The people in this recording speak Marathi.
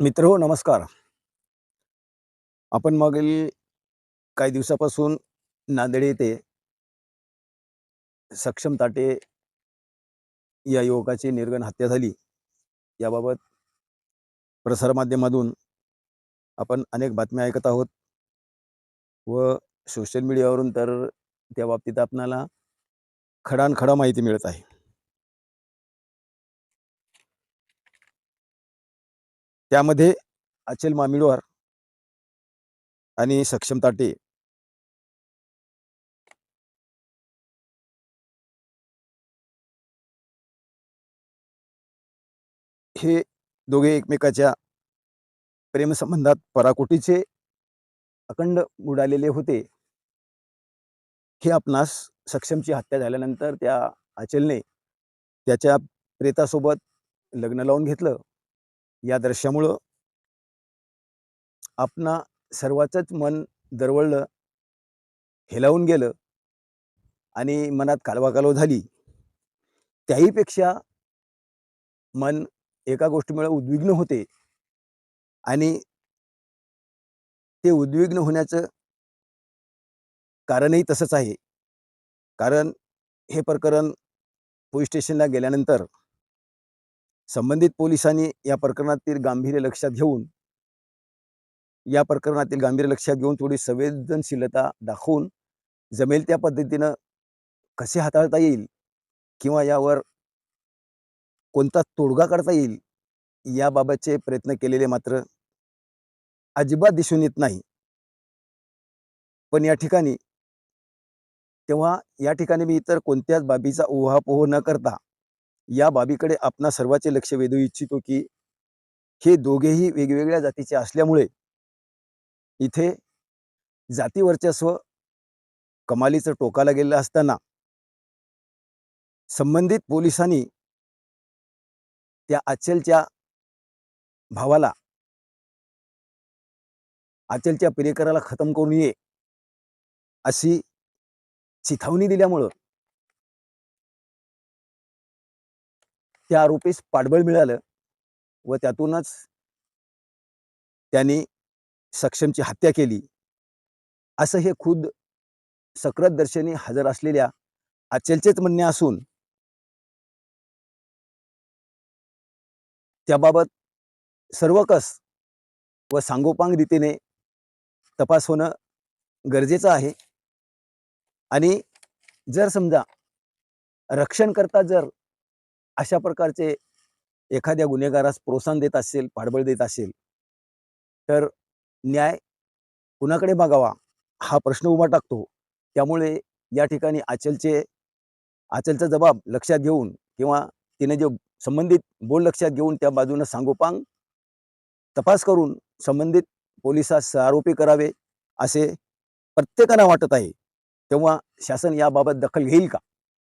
मित्र हो नमस्कार. आपण मागील काही दिवसापासून नांदेड येथे सक्षम ताटे या युवकाची निर्गण हत्या झाली. याबाबत प्रसारमाध्यमातून आपण अनेक बातम्या ऐकत आहोत व सोशल मीडियावरून तर त्या बाबतीत आपणाला खडानखडा माहिती मिळत आहे. त्यामध्ये अचल मामिडवार आणि सक्षम ताटे. हे दोघे एकमेकाच्या प्रेमसंबंधात पराकोटीचे अखंड बुडालेले होते. हे आपणास सक्षमची हत्या झाल्यानंतर त्या अचलने त्याच्या प्रेतासोबत लग्न लावून घेतलं. या दृश्यामुळं आपणा सर्वाचंच मन दरवळलं हेलावून गेलं आणि मनात कालवाकालव झाली. त्याहीपेक्षा मन एका गोष्टीमुळे उद्विग्न होते आणि ते उद्विग्न होण्याचं कारणही तसंच आहे. कारण हे प्रकरण पोलीस स्टेशनला गेल्यानंतर संबंधित पोलिसांनी या प्रकरणातील गांभीर्य लक्षात घेऊन या प्रकरणातील गांभीर्य लक्षात घेऊन थोडी संवेदनशीलता दाखवून जमेल त्या पद्धतीनं कसे हाताळता येईल किंवा यावर कोणता तोडगा काढता येईल याबाबतचे प्रयत्न केलेले मात्र अजिबात दिसून येत नाही. पण या ठिकाणी तेव्हा या ठिकाणी मी इतर कोणत्याच बाबीचा उहापोह न करता या बाबीकडे आपणा सर्वांचे लक्ष वेधू इच्छितो की हे दोघेही वेगवेगळ्या जातीचे असल्यामुळे इथे जाती वर्चस्व कमालीचं टोकाला गेलेलं असताना संबंधित पोलिसांनी त्या अचलच्या भावाला अचलच्या प्रियकराला खतम करून ये अशी चिथावणी दिल्यामुळं त्या आरोपीस पाठबळ मिळालं व त्यातूनच त्यांनी सक्षमची हत्या केली. असं हे खुद सक्रत दर्शनी हजर असलेल्या अचलचेच म्हणणे असून त्याबाबत सर्वकस व सांगोपांग रीतीने तपास होणं गरजेचं आहे. आणि जर समजा रक्षण करता जर अशा प्रकारचे एखाद्या गुन्हेगारास प्रोत्साहन देत असेल पाठबळ देत असेल तर न्याय कुणाकडे मागावा हा प्रश्न उभा टाकतो. त्यामुळे या ठिकाणी आचलचे आचलचा जबाब लक्षात घेऊन किंवा तिने जे संबंधित बोल लक्षात घेऊन त्या बाजूनं सांगोपांग तपास करून संबंधित पोलिसास आरोपी करावे असे प्रत्येकाला वाटत आहे. तेव्हा शासन याबाबत दखल घेईल का?